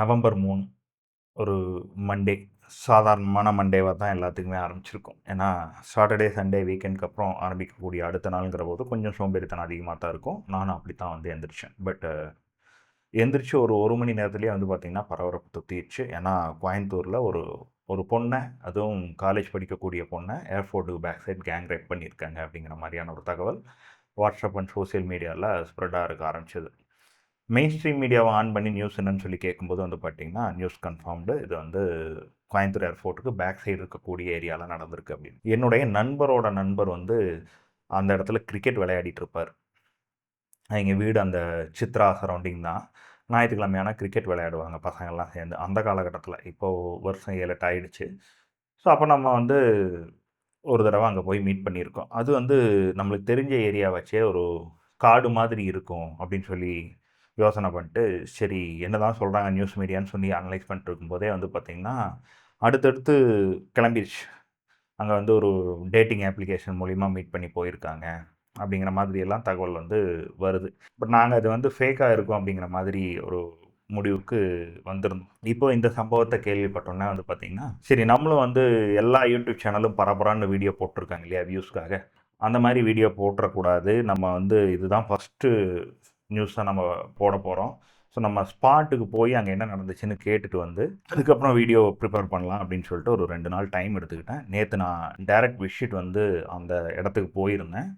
November மூணு ஒரு Monday சாதாரணமான மண்டேவாக தான் எல்லாத்துக்குமே ஆரம்பிச்சிருக்கும். ஏன்னா சாட்டர்டே சண்டே வீக்கெண்ட்க்கு அப்புறம் ஆரம்பிக்கக்கூடிய அடுத்த நாளுங்கிற போது கொஞ்சம் சோம்பேறித்தனம் அதிகமாக தான் இருக்கும். நானும் அப்படி தான் வந்து எந்திரிச்சேன். பட் எந்திரிச்சு ஒரு ஒரு மணி நேரத்துலேயே வந்து பார்த்திங்கன்னா பரபரப்பு தொத்திடுச்சு ஏன்னா கோயம்புத்தூரில் ஒரு ஒரு பொண்ணை அதுவும் காலேஜ் படிக்கக்கூடிய பொண்ணை ஏர்போர்ட்டுக்கு பேக் சைட் கேங் ரேப் பண்ணியிருக்காங்க அப்படிங்கிற மாதிரியான ஒரு தகவல் வாட்ஸ்அப் அண்ட் சோஷியல் மீடியாவில் ஸ்ப்ரெட்டாக இருக்க ஆரம்பிச்சது. மெயின் ஸ்ட்ரீம் மீடியாவை ஆன் பண்ணி நியூஸ் என்னன்னு சொல்லி கேட்கும்போது வந்து பார்த்திங்கன்னா நியூஸ் கன்ஃபார்ம்டு இது வந்து கோயம்புத்தூர் ஏர்போர்ட்டுக்கு பேக் சைடு இருக்கக்கூடிய ஏரியாவில் நடந்திருக்கு அப்படின்னு. என்னுடைய நண்பரோட நண்பர் வந்து அந்த இடத்துல கிரிக்கெட் விளையாடிட்டு இருப்பார். எங்கள் வீடு அந்த சித்ரா சரௌண்டிங் தான். ஞாயிற்றுக்கிழமையான கிரிக்கெட் விளையாடுவாங்க பசங்கள்லாம் சேர்ந்து. அந்த காலகட்டத்தில். இப்போது வருஷம் ஏழு எட்டு ஆயிடுச்சு. ஸோ அப்போ நம்ம வந்து ஒரு தடவை அங்கே போய் மீட் பண்ணியிருக்கோம். அது வந்து நம்மளுக்கு தெரிஞ்ச ஏரியா வச்சே ஒரு காடு மாதிரி இருக்கும் அப்படின்னு சொல்லி யோசனை பண்ணிட்டு சரி என்ன தான் சொல்கிறாங்க நியூஸ் மீடியான்னு சொல்லி அனலைஸ் பண்ணிட்டு இருக்கும்போதே வந்து பார்த்திங்கன்னா அடுத்தடுத்து கிளம்பிடுச்சு அங்கே வந்து ஒரு டேட்டிங் அப்ளிகேஷன் மூலிமா மீட் பண்ணி போயிருக்காங்க. அப்படிங்கிற மாதிரி எல்லாம் தகவல் வந்து வருது. பட் நாங்கள் அது வந்து ஃபேக்காக இருக்கோம் அப்படிங்கிற மாதிரி ஒரு முடிவுக்கு வந்திருந்தோம். இப்போ இந்த சம்பவத்தை கேள்விப்பட்டோன்னே வந்து பார்த்திங்கன்னா சரி நம்மளும் வந்து எல்லா யூடியூப் சேனலும் பரபரான்னு வீடியோ போட்டிருக்காங்க இல்லையா வியூஸ்க்காக அந்த மாதிரி வீடியோ போட்டுறக்கூடாது. நம்ம வந்து இதுதான் ஃபஸ்ட்டு நியூஸாக நம்ம போட போகிறோம் ஸோ நம்ம ஸ்பாட்டுக்கு போய் அங்கே என்ன நடந்துச்சுன்னு கேட்டுட்டு வந்து அதுக்கப்புறம் வீடியோ ப்ரிப்பேர் பண்ணலாம் அப்படின்னு சொல்லிட்டு ஒரு ரெண்டு நாள் டைம் எடுத்துக்கிட்டேன். நேற்று நான் டைரக்ட் விசிட் வந்து அந்த இடத்துக்கு போயிருந்தேன்.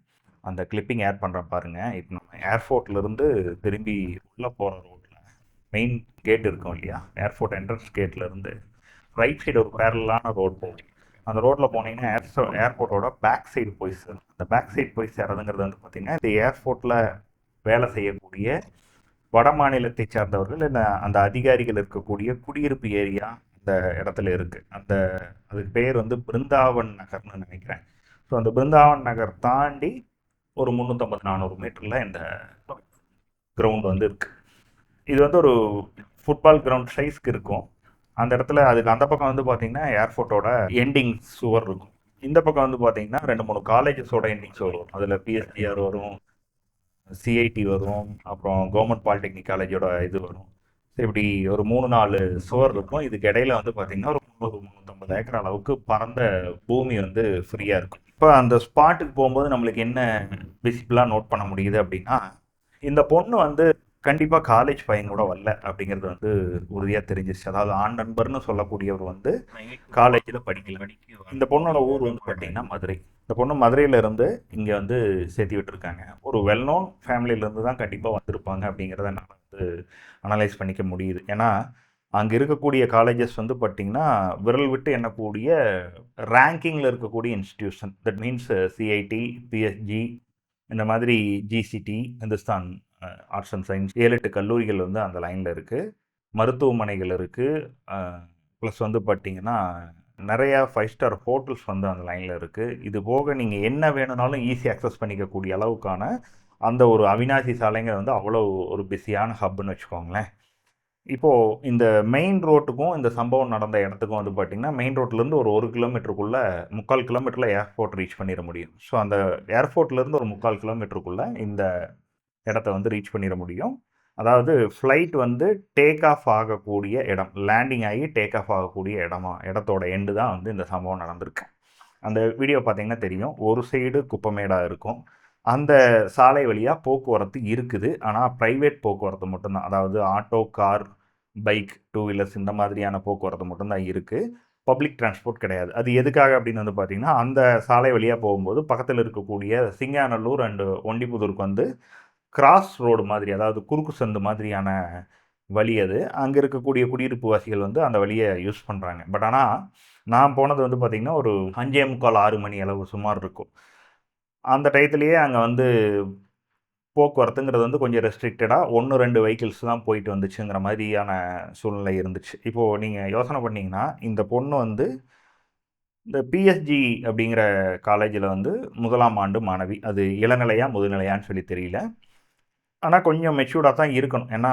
அந்த கிளிப்பிங் ஏர் பண்ணுறேன் பாருங்கள் இப்போ நம்ம ஏர்போர்ட்லேருந்து திரும்பி உள்ளே போகிற ரோட்டில் மெயின் கேட் இருக்கும் இல்லையா? ஏர்போர்ட் என்ட்ரன்ஸ் கேட்லேருந்து ரைட் சைடு ஒரு பேரலான ரோட் போகும். அந்த ரோட்டில் போனீங்கன்னா ஏர் ஏர்போர்ட்டோட பேக் சைடு போய் சேரும். அந்த பேக் சைடு போய் சேரதுங்கிறது வந்து பார்த்திங்கன்னா இந்த ஏர்போர்ட்டில் வேலை செய்யக்கூடிய வட மாநிலத்தை சார்ந்தவர்கள் என்ன அந்த அதிகாரிகள் இருக்கக்கூடிய குடியிருப்பு ஏரியா அந்த இடத்துல இருக்குது அந்த அதுக்கு பேர் வந்து பிருந்தாவன் நகர்னு நினைக்கிறேன். ஸோ அந்த பிருந்தாவன் நகர் தாண்டி ஒரு முந்நூற்றம்பது நானூறு மீட்டரில் இந்த கிரவுண்ட் வந்து இருக்குது இது வந்து ஒரு ஃபுட்பால் கிரவுண்ட் சைஸ்க்கு இருக்கும். அந்த இடத்துல அதுக்கு அந்த பக்கம் வந்து பார்த்தீங்கன்னா ஏர்போர்ட்டோட எண்டிங் சுவர் இருக்கும். இந்த பக்கம் வந்து பார்த்தீங்கன்னா ரெண்டு மூணு காலேஜஸோட எண்டிங் சுவர் வரும். அதில் பிஎஸ்டிஆர் வரும். சிஐடி வரும் அப்புறம் கவர்மெண்ட் பாலிடெக்னிக் காலேஜோட இது வரும். ஸோ இப்படி ஒரு மூணு நாலு சுவர் இருக்கும். இதுக்கு இடையில வந்து பார்த்திங்கன்னா ஒரு முந்நூறு முந்நூற்றம்பது ஏக்கர் அளவுக்கு பறந்த பூமி வந்து ஃப்ரீயாக இருக்கும். இப்போ அந்த ஸ்பாட்டுக்கு போகும்போது நம்மளுக்கு என்ன விசிபிளாக நோட் பண்ண முடியுது அப்படின்னா இந்த பொண்ணு வந்து கண்டிப்பாக காலேஜ் பையன் கூட வரல அப்படிங்கிறது வந்து உறுதியாக தெரிஞ்சிருச்சு. அதாவது ஆண் நண்பர்னு சொல்லக்கூடியவர் வந்து காலேஜில் படிக்கல. இந்த பொண்ணோட ஊர் வந்து பார்த்தீங்கன்னா மதுரை. இந்த பொண்ணு மதுரையிலேருந்து இங்கே வந்து சேர்த்து விட்டுருக்காங்க. ஒரு வெல் நோன் ஃபேமிலியிலேருந்து தான் கண்டிப்பாக வந்திருப்பாங்க அப்படிங்கிறத நான் வந்து அனலைஸ் பண்ணிக்க முடியுது. ஏன்னா அங்கே இருக்கக்கூடிய காலேஜஸ் வந்து பார்த்திங்கன்னா விரல் விட்டு எண்ணக்கூடிய ரேங்கிங்கில் இருக்கக்கூடிய institution that means CIT PSG இந்த மாதிரி GCT Hindusthan arts and science ஏழு எட்டு கல்லூரிகள் வந்து அந்த லைனில் இருக்குது மருத்துவமனைகள் இருக்குது ப்ளஸ் வந்து பார்த்திங்கன்னா நிறையா ஃபைவ் ஸ்டார் ஹோட்டல்ஸ் வந்து அந்த லைனில் இருக்குது இது போக நீங்கள் என்ன வேணும்னாலும் ஈஸி அக்சஸ் பண்ணிக்கக்கூடிய அளவுக்கான அந்த ஒரு அவினாசி சாலைங்க வந்து அவ்வளோ ஒரு பிஸியான ஹப்னு வச்சுக்கோங்களேன். இப்போது இந்த மெயின் ரோட்டுக்கும் இந்த சம்பவம் நடந்த இடத்துக்கும் வந்து பார்த்திங்கன்னா மெயின் ரோட்லேருந்து ஒரு ஒரு கிலோமீட்டருக்குள்ளே முக்கால் கிலோமீட்டரில் ஏர்போர்ட் ரீச் பண்ணிட முடியும். ஸோ அந்த ஏர்போர்ட்லேருந்து ஒரு முக்கால் கிலோமீட்டருக்குள்ளே இந்த இடத்த வந்து ரீச் பண்ணிட முடியும். அதாவது ஃப்ளைட் வந்து டேக் ஆஃப் ஆகக்கூடிய இடம் லேண்டிங் ஆகி டேக் ஆஃப் ஆகக்கூடிய இடமா இடத்தோட எண்டு தான் வந்து இந்த சம்பவம் நடந்திருக்கு. அந்த வீடியோ பார்த்தீங்கன்னா தெரியும். ஒரு சைடு குப்பமேடாக இருக்கும். அந்த சாலை வழியாக போக்குவரத்து இருக்குது. ஆனால் ப்ரைவேட் போக்குவரத்து மட்டும்தான். அதாவது auto car bike two wheelers இந்த மாதிரியான போக்குவரத்து மட்டும்தான் இருக்குது பப்ளிக் டிரான்ஸ்போர்ட் கிடையாது. அது எதுக்காக அப்படின்னு வந்து பார்த்திங்கன்னா அந்த சாலை வழியாக போகும்போது பக்கத்தில் இருக்கக்கூடிய சிங்காநல்லூர் அண்டு ஒண்டிபுதூருக்கு வந்து கிராஸ் ரோடு மாதிரி அதாவது குறுக்கு சந்து மாதிரியான வழி அது. அங்கே இருக்கக்கூடிய குடியிருப்பு வாசிகள் வந்து அந்த வழியை யூஸ் பண்ணுறாங்க பட் ஆனால் நான் போனது வந்து பார்த்திங்கன்னா ஒரு அஞ்சே முக்கால் ஆறு மணி அளவு சுமார் இருக்கும். அந்த டயத்துலேயே அங்கே வந்து போக்குவரத்துங்கிறது வந்து கொஞ்சம் ரெஸ்ட்ரிக்டடாக ஒன்று ரெண்டு வெஹிக்கிள்ஸ் தான் போயிட்டு வந்துச்சுங்கிற மாதிரியான சூழ்நிலை இருந்துச்சு. இப்போது நீங்கள் யோசனை பண்ணிங்கன்னா இந்த பொண்ணு வந்து இந்த பிஎஸ்ஜி அப்படிங்கிற காலேஜில் வந்து முதலாம் ஆண்டு மாணவி. அது இளநிலையா முதுநிலையான்னு சொல்லி தெரியல. ஆனால் கொஞ்சம் மெச்சூர்டாக தான் இருக்கணும். ஏன்னா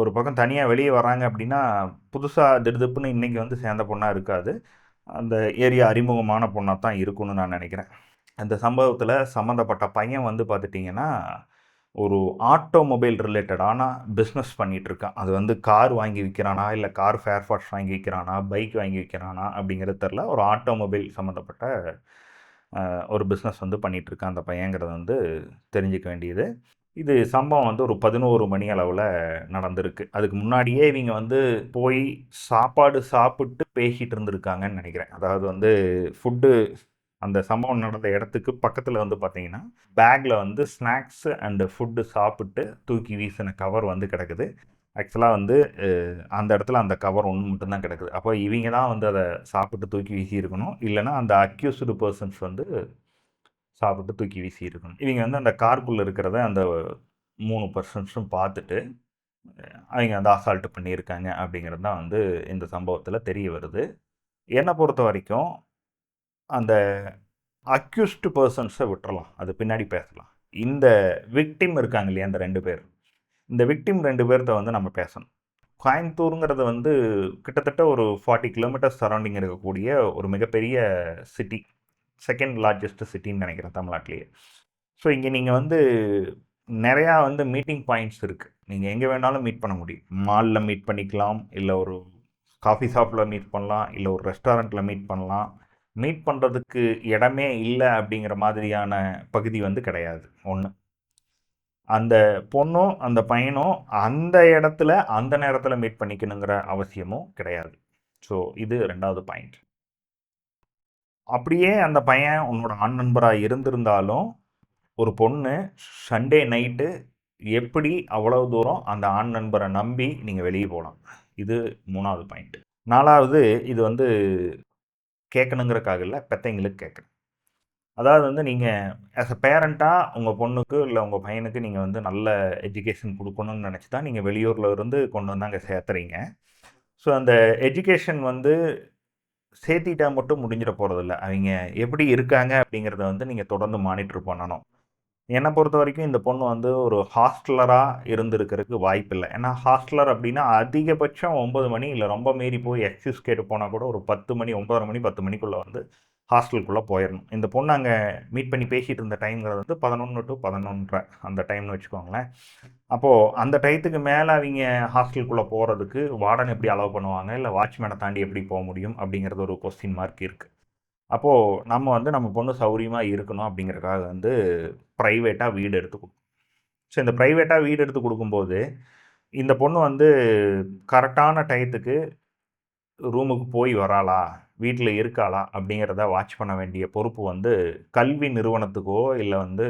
ஒரு பக்கம் தனியாக வெளியே வராங்க அப்படின்னா புதுசாக திடுதிப்புன்னு இன்றைக்கி வந்து சேர்ந்த பொண்ணாக இருக்காது. அந்த ஏரியா அறிமுகமான பொண்ணாக தான் இருக்கும்னு நான் நினைக்கிறேன். அந்த சம்பவத்தில் சம்மந்தப்பட்ட பையன் வந்து பார்த்துட்டிங்கன்னா ஒரு ஆட்டோமொபைல் ரிலேட்டடான பிஸ்னஸ் பண்ணிகிட்டு இருக்கான். அது வந்து கார் வாங்கி விற்கிறானா இல்லை கார் ஃபேர் பார்ட்ஸ் வாங்கி விற்கிறானா பைக் வாங்கி விற்கிறானா அப்படிங்கிறது தெரில ஒரு ஆட்டோமொபைல் சம்மந்தப்பட்ட ஒரு பிஸ்னஸ் வந்து பண்ணிகிட்ருக்கான் அந்த பையங்கிறத வந்து தெரிஞ்சிக்க வேண்டியது. இது சம்பவம் வந்து ஒரு பதினோரு மணி அளவில் நடந்திருக்கு. அதுக்கு முன்னாடியே இவங்க வந்து போய் சாப்பாடு சாப்பிட்டு பேசிகிட்டு இருந்திருக்காங்கன்னு நினைக்கிறேன். அதாவது வந்து ஃபுட்டு அந்த சம்பவம் நடந்த இடத்துக்கு பக்கத்தில் வந்து பார்த்தீங்கன்னா பேக்கில் வந்து ஸ்நாக்ஸு அண்டு ஃபுட்டு சாப்பிட்டு தூக்கி வீசின கவர் வந்து கிடக்குது. ஆக்சுவலாக வந்து அந்த இடத்துல அந்த கவர் ஒன்று மட்டும்தான் கிடக்குது. அப்போ இவங்க தான் வந்து அதை சாப்பிட்டு தூக்கி வீசி இருக்கணும் இல்லைனா அந்த அக்யூஸ்டு பர்சன்ஸ் வந்து சாப்பிட்டு தூக்கி வீசி இருக்கணும் இவங்க வந்து அந்த கார்க்குள்ளே இருக்கிறத அந்த மூணு பர்சன்ஸும் பார்த்துட்டு அவங்க வந்து அசால்ட்டு பண்ணியிருக்காங்க. அப்படிங்கிறது தான் வந்து இந்த சம்பவத்தில் தெரிய வருது. என்னை பொறுத்த வரைக்கும் அந்த அக்யூஸ்டு பர்சன்ஸை விட்டுறலாம். அது பின்னாடி பேசலாம். இந்த விக்டிம் இருக்காங்க இல்லையா அந்த ரெண்டு பேர். இந்த விக்டிம் ரெண்டு பேர்த்த வந்து நம்ம பேசணும். கோயம்புத்தூருங்கிறது வந்து கிட்டத்தட்ட ஒரு ஃபார்ட்டி கிலோமீட்டர்ஸ் சரௌண்டிங் இருக்கக்கூடிய ஒரு மிகப்பெரிய சிட்டி செகண்ட் லார்ஜஸ்ட் சிட்டின்னு நினைக்கிறேன் தமிழ்நாட்டிலேயே. ஸோ இங்கே நீங்கள் வந்து நிறையா வந்து மீட்டிங் பாயிண்ட்ஸ் இருக்குது நீங்கள் எங்கே வேணாலும் மீட் பண்ண முடியும். மாலில் மீட் பண்ணிக்கலாம் இல்லை ஒரு காஃபி ஷாப்பில் மீட் பண்ணலாம் இல்லை ஒரு ரெஸ்டாரண்ட்டில் மீட் பண்ணலாம். மீட் பண்ணுறதுக்கு இடமே இல்லை அப்படிங்கிற மாதிரியான பகுதி வந்து கிடையாது. ஒன்று அந்த பொண்ணும் அந்த பையனும் அந்த இடத்துல அந்த நேரத்தில் மீட் பண்ணிக்கணுங்கிற அவசியமும் கிடையாது. ஸோ இது ரெண்டாவது பாயிண்ட் அப்படியே அந்த பையன் உன்னோட ஆண் நண்பராக இருந்திருந்தாலும் ஒரு பொண்ணு சண்டே நைட்டு எப்படி அவ்வளவு தூரம் அந்த ஆண் நண்பரை நம்பி நீங்கள் வெளியே போகலாம் இது மூணாவது பாயிண்ட் நாலாவது இது வந்து கேட்கணுங்கிறக்காக இல்லை பெத்தைங்களுக்கு கேட்குறேன் அதாவது வந்து நீங்கள் ஆஸ் அ பேரண்ட்டாக உங்கள் பொண்ணுக்கு இல்லை உங்கள் பையனுக்கு நீங்கள் வந்து நல்ல எஜுகேஷன் கொடுக்கணும்னு நினச்சி தான் நீங்கள் வெளியூரில் இருந்து கொண்டு வந்து அங்கே சேர்த்துறீங்க. ஸோ அந்த எஜுகேஷன் வந்து சேர்த்திட்டா மட்டும் முடிஞ்சிட போகிறதில்ல அவங்க எப்படி இருக்காங்க அப்படிங்கிறத வந்து நீங்கள் தொடர்ந்து மானிட்டர் பண்ணணும். என்னை பொறுத்த வரைக்கும் இந்த பொண்ணு வந்து ஒரு ஹாஸ்டலராக இருந்திருக்கிறதுக்கு வாய்ப்பு இல்லை ஏன்னா ஹாஸ்டலர் அப்படின்னா அதிகபட்சம் ஒம்பது மணி இல்லை ரொம்ப மீறி போய் எக்ஸ்கியூஸ் கேட்டு போனால் கூட ஒரு பத்து மணி ஒம்பதரை மணி பத்து மணிக்குள்ளே வந்து ஹாஸ்டலுக்குள்ளே போயிடணும். இந்த பொண்ணு அங்கே மீட் பண்ணி பேசிகிட்டு இருந்த டைம்ங்கிறது வந்து பதினொன்று டு பதினொன்றரை அந்த டைம்னு வச்சுக்கோங்களேன். அப்போது அந்த டயத்துக்கு மேலே அவங்க ஹாஸ்டலுக்குள்ளே போகிறதுக்கு வார்டன் எப்படி அலோவ் பண்ணுவாங்க? இல்லை வாட்ச்மேனை தாண்டி எப்படி போக முடியும்? அப்படிங்கிறது ஒரு கொஸ்டின் மார்க் இருக்குது அப்போது நம்ம வந்து நம்ம பொண்ணு சௌரியமாக இருக்கணும் அப்படிங்கிறக்காக வந்து ப்ரைவேட்டாக வீடு எடுத்து கொடுக்கும் ஸோ இந்த ப்ரைவேட்டாக வீடு எடுத்து கொடுக்கும்போது இந்த பொண்ணு வந்து கரெக்டான டயத்துக்கு ரூமுக்கு போய் வராளா? வீட்டில் இருக்காளா? அப்படிங்கிறத வாட்ச் பண்ண வேண்டிய பொறுப்பு வந்து கல்வி நிறுவனத்துக்கோ இல்லை வந்து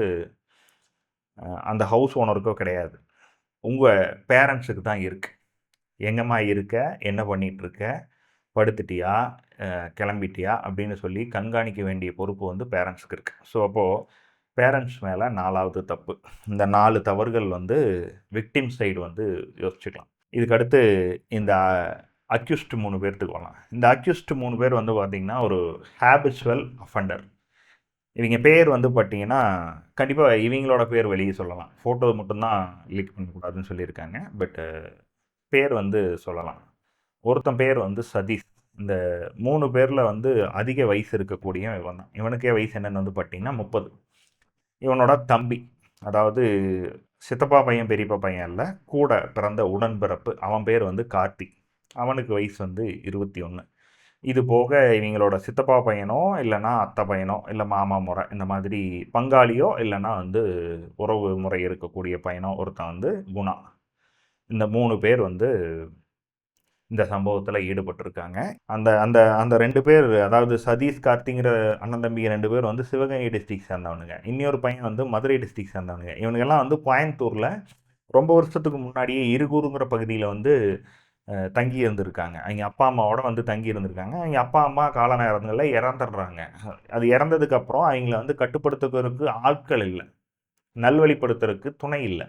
அந்த ஹவுஸ் ஓனருக்கோ கிடையாது. உங்கள் பேரண்ட்ஸுக்கு தான் இருக்குது எங்கம்மா இருக்க? என்ன பண்ணிகிட்ருக்க படுத்துட்டியா? கிளம்பிட்டியா? அப்படின்னு சொல்லி கண்காணிக்க வேண்டிய பொறுப்பு வந்து பேரண்ட்ஸுக்கு இருக்குது ஸோ அப்போது பேரண்ட்ஸ் மேலே நாலாவது தப்பு. இந்த நாலு தவறுகள் வந்து விக்டிம் சைடு வந்து யோசிச்சுக்கலாம். இதுக்கடுத்து இந்த அக்யூஸ்ட் மூணு பேர்த்துக்கு வரலாம். இந்த அக்யூஸ்ட் மூணு பேர் வந்து பார்த்திங்கன்னா ஒரு ஹேபிச்சுவல் அஃபண்டர் இவங்க பேர் வந்து பார்த்தீங்கன்னா கண்டிப்பாக இவங்களோட பேர் வெளியே சொல்லலாம். ஃபோட்டோ மட்டும்தான் லீக் பண்ணக்கூடாதுன்னு சொல்லியிருக்காங்க. பட்டு பேர் வந்து சொல்லலாம். ஒருத்தன் பேர் வந்து சதீஷ். இந்த மூணு பேரில் வந்து அதிக வயசு இருக்கக்கூடிய இவன் தான். இவனுக்கே வயசு என்னென்னு வந்து பார்த்தீங்கன்னா முப்பது. இவனோட தம்பி அதாவது சித்தப்பா பையன் பெரியப்பா பையன் இல்லை கூட பிறந்த உடன்பிறப்பு. அவன் பேர் வந்து கார்த்திக். அவனுக்கு வயசு வந்து இருபத்தி ஒன்று இது போக இவங்களோட சித்தப்பா பையனோ இல்லைனா அத்தை பையனோ இல்லை மாமா முறை இந்த மாதிரி பங்காளியோ இல்லைனா வந்து உறவு முறை இருக்கக்கூடிய பையனோ ஒருத்தன் வந்து குணா. இந்த மூணு பேர் வந்து இந்த சம்பவத்தில் ஈடுபட்டிருக்காங்க. அந்த அந்த அந்த ரெண்டு பேர் அதாவது சதீஷ் கார்த்திங்கிற அண்ணன் தம்பி ரெண்டு பேர் வந்து சிவகங்கை டிஸ்ட்ரிக் சேர்ந்தவனுங்க. இன்னொரு பையன் வந்து மதுரை டிஸ்ட்ரிக் சேர்ந்தவனுங்க. இவனுங்கெல்லாம் வந்து கோயம்புத்தூரில் ரொம்ப வருஷத்துக்கு முன்னாடியே இருகூருங்கிற பகுதியில் வந்து தங்கி இருந்திருக்காங்க. அவங்க அப்பா அம்மாவோட வந்து தங்கி இருந்திருக்காங்க. அவங்க அப்பா அம்மா கால நேரங்களில் இறந்துடுறாங்க. அது இறந்ததுக்கப்புறம் அவங்கள வந்து கட்டுப்படுத்துவதற்கு ஆட்கள் இல்லை. நல்வழிப்படுத்துறதுக்கு துணை இல்லை.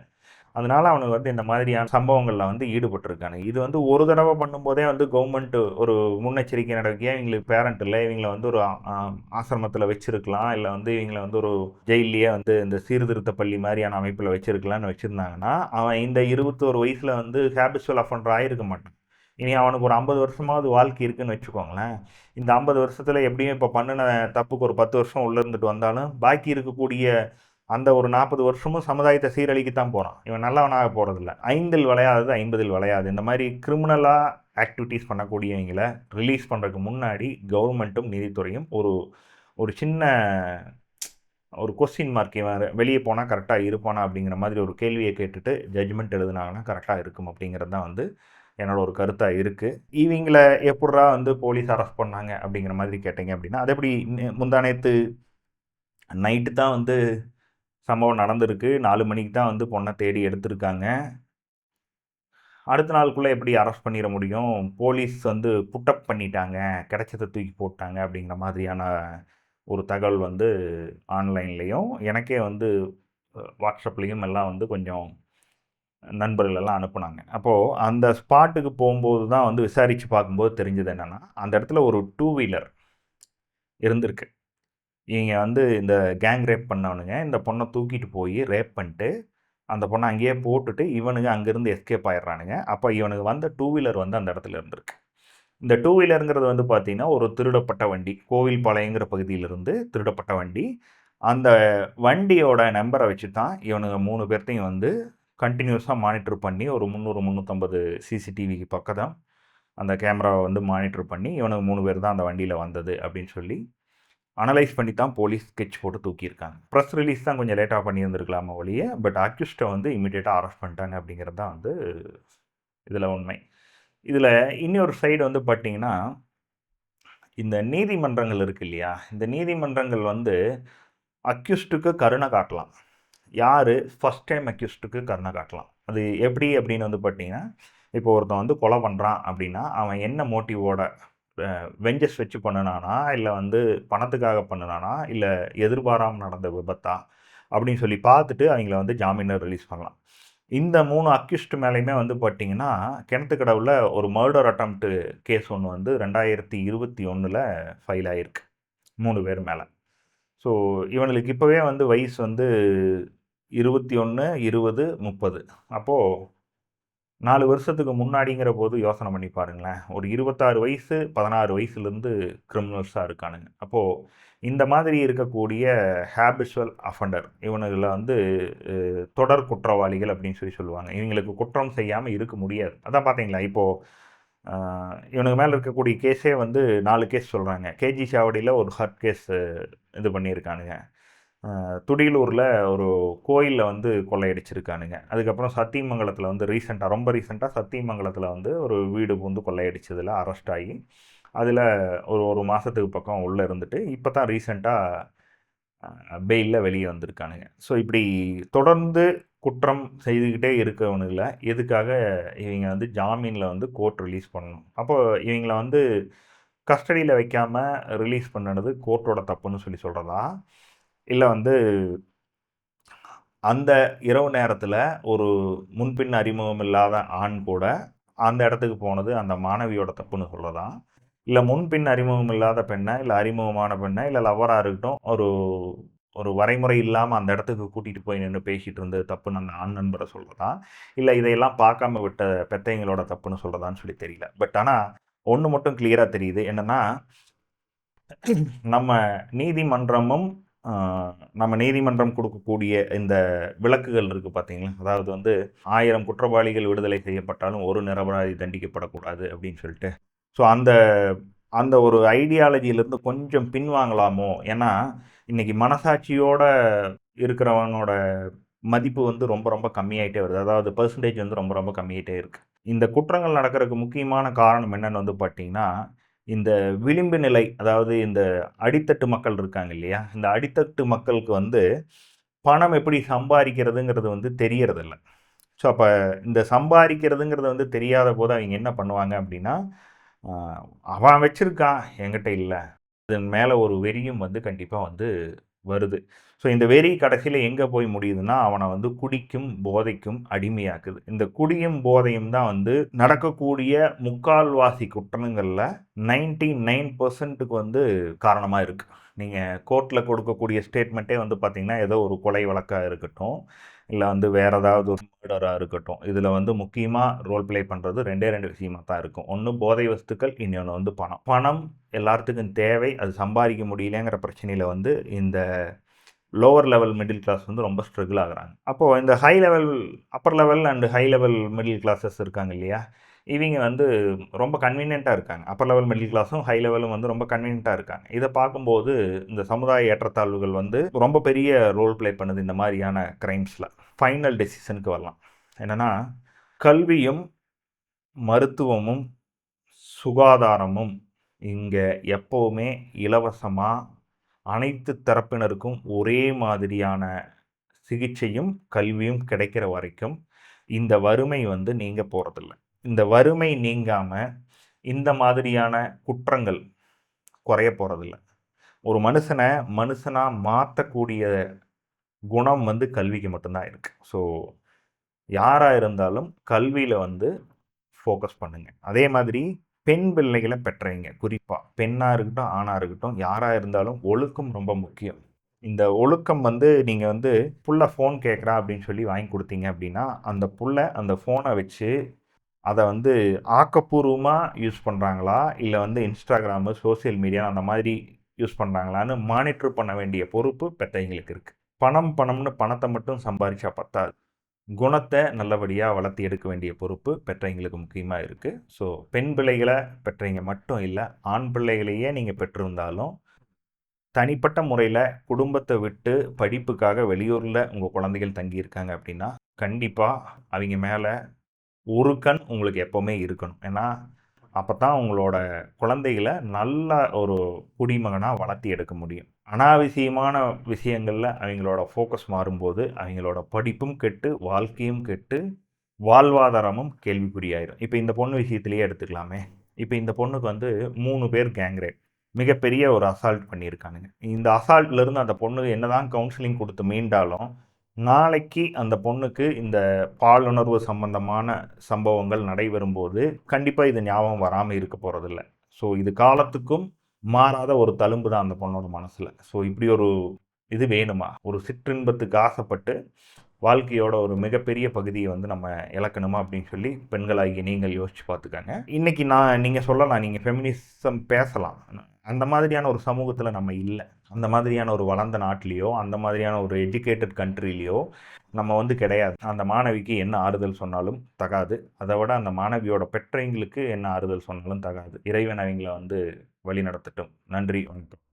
அதனால் அவனுக்கு வந்து இந்த மாதிரியான சம்பவங்களில் வந்து ஈடுபட்டிருக்கானு இது வந்து ஒரு தடவை பண்ணும்போதே வந்து கவர்மெண்ட் ஒரு முன்னெச்சரிக்கை நடவடிக்கையாக இவங்களுக்கு பேரண்ட் இல்லை இவங்களை வந்து ஒரு ஆசிரமத்தில் வச்சுருக்கலாம். இல்லை வந்து இவங்களை வந்து ஒரு ஜெயிலேயே வந்து இந்த சீர்திருத்த பள்ளி மாதிரியான அமைப்பில் வச்சுருக்கலான்னு வச்சுருந்தாங்கன்னா அவன் இந்த இருபத்தோரு வயசில் வந்து ஹேபிச்சுவல் அஃபண்டர் ஆகிருக்க மாட்டான். இனி அவனுக்கு ஒரு ஐம்பது வருஷமாவது வாழ்க்கை இருக்குன்னு வச்சுக்கோங்களேன். இந்த ஐம்பது வருஷத்தில் எப்படியும் இப்போ பண்ணின தப்புக்கு ஒரு பத்து வருஷம் உள்ளே இருந்துட்டு வந்தாலும் பாக்கி இருக்கக்கூடிய அந்த ஒரு நாற்பது வருஷமும் சமுதாயத்தை சீரழிக்கத்தான் போகிறான் இவன் நல்லவனாக போகிறதில்ல ஐந்தில் விளையாதது ஐம்பதில் விளையாது. இந்த மாதிரி கிரிமினலாக ஆக்டிவிட்டீஸ் பண்ணக்கூடியவங்களை ரிலீஸ் பண்ணுறதுக்கு முன்னாடி கவர்மெண்ட்டும் நீதித்துறையும் ஒரு ஒரு சின்ன ஒரு கொஸ்டின் மார்க் இவன் வெளியே போனால் கரெக்டாக இருப்பானா அப்படிங்கிற மாதிரி ஒரு கேள்வியை கேட்டுட்டு ஜட்ஜ்மெண்ட் எழுதுனாங்கன்னா கரெக்டாக இருக்கும் அப்படிங்கிறது தான் வந்து என்னோட ஒரு கருத்தாக இருக்குது இவங்கள எப்படா வந்து போலீஸ் அரெஸ்ட் பண்ணாங்க அப்படிங்கிற மாதிரி கேட்டீங்க அப்படின்னா அது எப்படி முந்தானேத்து நைட்டு தான் வந்து சம்பவம் நடந்திருக்கு. நாலு மணிக்கு தான் வந்து பொண்ணை தேடி எடுத்திருக்காங்க. அடுத்த நாளுக்குள்ளே எப்படி அரெஸ்ட் பண்ணிட முடியும்? போலீஸ் வந்து புட்டப் பண்ணிட்டாங்க. கிடைச்சதை தூக்கி போட்டாங்க அப்படிங்கிற மாதிரியான ஒரு தகவல் வந்து ஆன்லைன்லேயும் எனக்கே வந்து வாட்ஸ்அப்லேயும் எல்லாம் வந்து கொஞ்சம் நண்பர்கள் எல்லாம் அனுப்புனாங்க. அப்போது அந்த ஸ்பாட்டுக்கு போகும்போது தான் வந்து விசாரித்து பார்க்கும்போது தெரிஞ்சது என்னென்னா அந்த இடத்துல ஒரு டூ வீலர் இருந்திருக்கு. இவங்க வந்து இந்த கேங் ரேப் பண்ணவனுங்க இந்த பொண்ணை தூக்கிட்டு போய் ரேப் பண்ணிட்டு அந்த பொண்ணை அங்கேயே போட்டுட்டு இவனுங்க அங்கேருந்து எஸ்கேப் ஆயிடுறானுங்க. அப்போ இவனுக்கு வந்த டூ வீலர் வந்து அந்த இடத்துல இருந்திருக்கு. இந்த டூ வீலருங்கிறது வந்து பார்த்திங்கன்னா ஒரு திருடப்பட்ட வண்டி. கோவில் பாளையங்கிற பகுதியிலிருந்து திருடப்பட்ட வண்டி. அந்த வண்டியோட நம்பரை வச்சு தான் இவனுங்க மூணு பேர்த்தையும் வந்து கண்டினியூஸாக மானிட்டர் பண்ணி ஒரு முந்நூறு முந்நூற்றம்பது சிசிடிவிக்கு பக்கம் அந்த கேமராவை வந்து மானிட்டர் பண்ணி இவனுக்கு மூணு பேர் தான் அந்த வண்டியில் வந்தது அப்படின்னு சொல்லி அனலைஸ் பண்ணி தான் போலீஸ் ஸ்கெட்ச் போட்டு தூக்கியிருக்காங்க. ப்ரெஸ் ரிலீஸ் தான் கொஞ்சம் லேட்டாக பண்ணியிருந்துருக்கலாமா ஒழிய பட் அக்யூஸ்ட்டை வந்து இமீடியட்டாக அரெஸ்ட் பண்ணிட்டாங்க அப்படிங்கிறது தான் வந்து இதில் உண்மை. இதில் இன்னொரு சைடு வந்து பார்த்திங்கன்னா இந்த நீதிமன்றங்கள் இருக்குது இல்லையா? இந்த நீதிமன்றங்கள் வந்து அக்யூஸ்டுக்கு கருணை காட்டலாம். யார்? ஃபஸ்ட் டைம் அக்யூஸ்டுக்கு கருணை காட்டலாம். அது எப்படி அப்படின்னு வந்து பார்த்தீங்கன்னா இப்போ ஒருத்தன் வந்து கொலை பண்ணுறான் அப்படின்னா அவன் என்ன மோட்டிவோட வெஞ்சஸ் வச்சு பண்ணினானா? இல்லை வந்து பணத்துக்காக பண்ணினானா? இல்லை எதிர்பாராமல் நடந்த விபத்தா? அப்படின்னு சொல்லி பார்த்துட்டு அவங்கள வந்து ஜாமீனர் ரிலீஸ் பண்ணலாம். இந்த மூணு அக்யூஸ்ட் மேலேயுமே வந்து பார்த்தீங்கன்னா கிணத்து கடவுளில் ஒரு மர்டர் அட்டம்ப்ட்டு கேஸ் ஒன்று வந்து ரெண்டாயிரத்தி இருபத்தி ஒன்றில் ஃபைல் ஆகிருக்கு மூணு பேர் மேலே. ஸோ இவனுக்கு இப்போவே வந்து வயசு வந்து இருபத்தி ஒன்று இருபது முப்பது. அப்போது நாலு வருஷத்துக்கு முன்னாடிங்கிற போது யோசனை பண்ணி பாருங்களேன். ஒரு இருபத்தாறு வயசு பதினாறு வயசுலேருந்து கிரிமினல்ஸாக இருக்கானுங்க. அப்போது இந்த மாதிரி இருக்கக்கூடிய ஹேபிஷுவல் அஃபண்டர் இவனுகளை வந்து தொடர் குற்றவாளிகள் அப்படின்னு சொல்லி சொல்லுவாங்க. இவங்களுக்கு குற்றம் செய்யாமல் இருக்க முடியாது. அதான் பார்த்தீங்களா இப்போது இவனுக்கு மேலே இருக்கக்கூடிய கேஸே வந்து நாலு கேஸ் சொல்கிறாங்க கேஜி சாவடியில் ஒரு ஹர்ட் கேஸ் இது பண்ணியிருக்கானுங்க. துடியலூரில் ஒரு கோயிலில் வந்து கொள்ளையடிச்சிருக்கானுங்க. அதுக்கப்புறம் சத்தியமங்கலத்தில் வந்து ரீசெண்டாக ரொம்ப ரீசெண்டாக சத்தியமங்கலத்தில் வந்து ஒரு வீடு பூந்து கொள்ளையடிச்சதில் அரெஸ்ட் ஆகி அதில் ஒரு ஒரு மாதத்துக்கு பக்கம் உள்ளே இருந்துட்டு இப்போ தான் ரீசெண்டாக பெயிலில் வெளியே வந்திருக்கானுங்க. ஸோ இப்படி தொடர்ந்து குற்றம் செய்துக்கிட்டே இருக்கவனுங்கள எதுக்காக இவங்க வந்து ஜாமீனில் வந்து கோர்ட் ரிலீஸ் பண்ணணும்? அப்போது இவங்கள வந்து கஸ்டடியில் வைக்காமல் ரிலீஸ் பண்ணது கோர்ட்டோட தப்புன்னு சொல்லி சொல்கிறதா இல்லை வந்து அந்த இரவு நேரத்தில் ஒரு முன்பின் அறிமுகம் இல்லாத ஆண் கூட அந்த இடத்துக்கு போனது அந்த மாணவியோட தப்புன்னு சொல்லலாம். இல்லை முன்பின் அறிமுகம் இல்லாத பெண்ணை இல்லை அறிமுகமான பெண்ணை இல்லை லவராக இருக்கட்டும் ஒரு ஒரு வரைமுறை இல்லாமல் அந்த இடத்துக்கு கூட்டிகிட்டு போய் நின்று பேசிகிட்டு இருந்தது தப்புன்னு அந்த ஆண் நண்பரை சொல்கிறதா இல்லை இதையெல்லாம் பார்க்காம விட்ட பெத்தைங்களோட தப்புன்னு சொல்கிறதான்னு சொல்லி தெரியல. பட் ஆனால் ஒன்று மட்டும் கிளியராக தெரியுது. என்னென்னா நம்ம நீதிமன்றமும் நம்ம நீதிமன்றம் கொடுக்கக்கூடிய இந்த விளக்குகள் இருக்குது பார்த்தீங்களா அதாவது வந்து ஆயிரம் குற்றவாளிகள் விடுதலை செய்யப்பட்டாலும் ஒரு நிரபராதி தண்டிக்கப்படக்கூடாது அப்படின்னு சொல்லிட்டு. ஸோ அந்த அந்த ஒரு ஐடியாலஜியிலேருந்து கொஞ்சம் பின்வாங்கலாமோ? ஏன்னா இன்றைக்கி மனசாட்சியோட இருக்கிறவனோட மதிப்பு வந்து ரொம்ப ரொம்ப கம்மியாயிட்டே வருது. அதாவது பர்சன்டேஜ் வந்து ரொம்ப ரொம்ப கம்மியாயிட்டே இருக்குது இந்த குற்றங்கள் நடக்கிறதுக்கு முக்கியமான காரணம் என்னென்னு வந்து பார்த்திங்கன்னா இந்த விளிம்பு நிலை அதாவது இந்த அடித்தட்டு மக்கள் இருக்காங்க இல்லையா? இந்த அடித்தட்டு மக்களுக்கு வந்து பணம் எப்படி சம்பாதிக்கிறதுங்கிறது வந்து தெரியறதில்ல. ஸோ அப்போ இந்த சம்பாதிக்கிறதுங்கிறது வந்து தெரியாத போது அவங்க என்ன பண்ணுவாங்க அப்படின்னா அவன் வச்சுருக்கான் என்கிட்ட இல்லை. இதன் மேலே ஒரு வெறியும் வந்து கண்டிப்பாக வந்து வருது. ஸோ இந்த வெறி கடைசியில் எங்கே போய் முடியுதுன்னா அவனை வந்து குடிக்கும் போதைக்கும் அடிமையாக்குது. இந்த குடியும் போதையும் தான் வந்து நடக்கக்கூடிய முக்கால்வாசி குற்றங்களில் நைன்டி நைன் பர்சன்ட்டுக்கு வந்து காரணமாக இருக்குது நீங்கள் கோர்ட்டில் கொடுக்கக்கூடிய ஸ்டேட்மெண்ட்டே வந்து பார்த்திங்கன்னா ஏதோ ஒரு கொலை வழக்காக இருக்கட்டும். இல்லை வந்து வேறு ஏதாவது ஒரு மர்டராக இருக்கட்டும். இதில் வந்து முக்கியமாக ரோல் ப்ளே பண்ணுறது ரெண்டே ரெண்டு விஷயமாக தான் இருக்கும். ஒன்று போதை வஸ்துக்கள் இன்னொன்று வந்து பணம். பணம் எல்லாத்துக்கும் தேவை. அது சம்பாதிக்க முடியலங்கிற பிரச்சனையில் வந்து இந்த லோவர் லெவல் மிடில் கிளாஸ் வந்து ரொம்ப ஸ்ட்ரகிள் ஆகுறாங்க. அப்போது இந்த high level upper level and high level middle classes இருக்காங்க இல்லையா? இவங்க வந்து ரொம்ப கன்வீனியண்ட்டாக இருக்காங்க. அப்பர் லெவல் மிடில் கிளாஸும் ஹை லெவலும் வந்து ரொம்ப கன்வீனியண்ட்டாக இருக்காங்க. இதை பார்க்கும்போது இந்த சமுதாய ஏற்றத்தாழ்வுகள் வந்து ரொம்ப பெரிய ரோல் ப்ளே பண்ணுது இந்த மாதிரியான க்ரைம்ஸில் ஃபைனல் டெசிஷனுக்கு வரலாம். என்னென்னா கல்வியும் மருத்துவமும் சுகாதாரமும் இங்கே எப்போவுமே இலவசமாக அனைத்து தரப்பினருக்கும் ஒரே மாதிரியான சிகிச்சையும் கல்வியும் கிடைக்கிற வரைக்கும் இந்த வறுமை வந்து நீங்கள் போகிறதில்ல இந்த வறுமை நீங்காமல் இந்த மாதிரியான குற்றங்கள் குறைய போகிறதில்ல ஒரு மனுஷனை மனுஷனாக மாற்றக்கூடிய குணம் வந்து கல்விக்கு மட்டும்தான் இருக்குது ஸோ யாராக இருந்தாலும் கல்வியில் வந்து ஃபோக்கஸ் பண்ணுங்கள் அதே மாதிரி பெண் பிள்ளைகளை பெற்றவங்க. குறிப்பாக பெண்ணாக இருக்கட்டும் ஆணாக இருக்கட்டும் யாராக இருந்தாலும் ஒழுக்கம் ரொம்ப முக்கியம். இந்த ஒழுக்கம் வந்து நீங்கள் வந்து புள்ள ஃபோன் கேட்குறா அப்படின்னு சொல்லி வாங்கி கொடுத்தீங்க அப்படின்னா அந்த புள்ள அந்த ஃபோனை வச்சு அதை வந்து ஆக்கப்பூர்வமாக யூஸ் பண்ணுறாங்களா இல்லை வந்து இன்ஸ்டாகிராமு சோசியல் மீடியா அந்த மாதிரி யூஸ் பண்ணுறாங்களான்னு மானிட்டர் பண்ண வேண்டிய பொறுப்பு பெற்றவங்களுக்கு இருக்குது பணம் பணம்னு பணத்தை மட்டும் சம்பாதிச்சா பத்தாது. குணத்தை நல்லபடியாக வளர்த்தி எடுக்க வேண்டிய பொறுப்பு பெற்றவங்களுக்கு முக்கியமாக இருக்குது ஸோ பெண் பிள்ளைகளை பெற்றவங்க மட்டும் இல்லை ஆண் பிள்ளைகளையே நீங்கள் பெற்றிருந்தாலும் தனிப்பட்ட முறையில் குடும்பத்தை விட்டு படிப்புக்காக வெளியூரில் உங்கள் குழந்தைகள் தங்கியிருக்காங்க அப்படின்னா கண்டிப்பாக அவங்க மேலே ஒரு கண் உங்களுக்கு எப்போவுமே இருக்கணும். ஏன்னா அப்போ தான் உங்களோட குழந்தைகளை நல்ல ஒரு குடிமகனாக வளர்த்தி எடுக்க முடியும். அனாவசியமான விஷயங்களில் அவங்களோட ஃபோக்கஸ் மாறும்போது அவங்களோட படிப்பும் கெட்டு வாழ்க்கையும் கெட்டு வாழ்வாதாரமும் கேள்விக்குறியாயிரும். இப்போ இந்த பொண்ணு விஷயத்துலேயே எடுத்துக்கலாமே. இப்போ இந்த பொண்ணுக்கு வந்து மூணு பேர் கேங்ரேட் மிகப்பெரிய ஒரு அசால்ட் பண்ணியிருக்கானுங்க. இந்த அசால்ட்லேருந்து அந்த பொண்ணு என்ன தான் கவுன்சிலிங் கொடுத்து மீண்டாலும் நாளைக்கு அந்த பொண்ணுக்கு இந்த பாலுணர்வு சம்பந்தமான சம்பவங்கள் நடைபெறும்போது கண்டிப்பாக இது ஞாபகம் வராமல் இருக்க போகிறதில்ல ஸோ இது காலத்துக்கும் மாறாத ஒரு தழும்பு தான் அந்த பொண்ணோட மனசில். ஸோ இப்படி ஒரு இது வேணுமா? ஒரு சிற்றின்பத்துக்கு ஆசைப்பட்டு வாழ்க்கையோட ஒரு மிகப்பெரிய பகுதியை வந்து நம்ம இழக்கணுமா அப்படின்னு சொல்லி பெண்களாகி நீங்கள் யோசிச்சு பார்த்துக்காங்க. இன்றைக்கி நான் நீங்கள் சொல்லலாம் நீங்கள் ஃபெமினிசம் பேசலாம். அந்த மாதிரியான ஒரு சமூகத்தில் நம்ம இல்லை. அந்த மாதிரியான ஒரு வளர்ந்த நாட்டிலேயோ அந்த மாதிரியான ஒரு எஜுகேட்டட் கண்ட்ரிலேயோ நம்ம வந்து கிடையாது. அந்த மாணவிக்கு என்ன ஆறுதல் சொன்னாலும் தகாது. அதை விட அந்த மாணவியோட பெற்றவங்களுக்கு என்ன ஆறுதல் சொன்னாலும் தகாது. இறைவன் அவங்கள வந்து வழி நடத்தட்டும் நன்றி வணக்கம்.